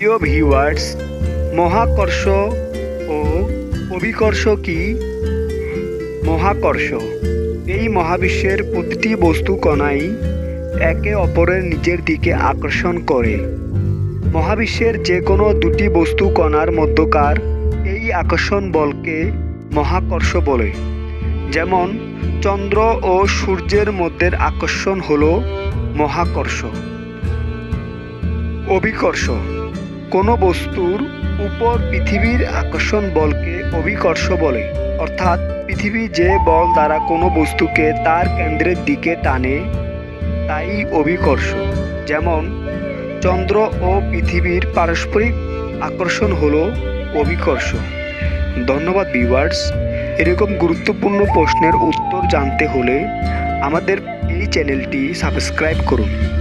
প্রিয় ভিউয়ার্স মহাকর্ষ ও অভিকর্ষ কি? মহাকর্ষ, এই মহাবিশ্বের প্রতিটি বস্তু কণাই একে অপরের নিজের দিকে আকর্ষণ করে। মহাবিশ্বের যে কোনো দুটি বস্তু কণার মধ্যকার এই আকর্ষণ বলকে মহাকর্ষ বলে। যেমন, চন্দ্র ও সূর্যের মধ্যের আকর্ষণ হলো মহাকর্ষ। অভিকর্ষ কোনো বস্তুর উপর পৃথিবীর আকর্ষণ বলকে অভিকর্ষ বলে। অর্থাৎ পৃথিবী যে বল দ্বারা কোনো বস্তুকে তার কেন্দ্রের দিকে টানে, তাই অভিকর্ষ। যেমন, চন্দ্র ও পৃথিবীর পারস্পরিক আকর্ষণ হল অভিকর্ষ। ধন্যবাদ, ভিউয়ার্স। এরকম গুরুত্বপূর্ণ প্রশ্নের উত্তর জানতে হলে আমাদের এই চ্যানেলটি সাবস্ক্রাইব করুন।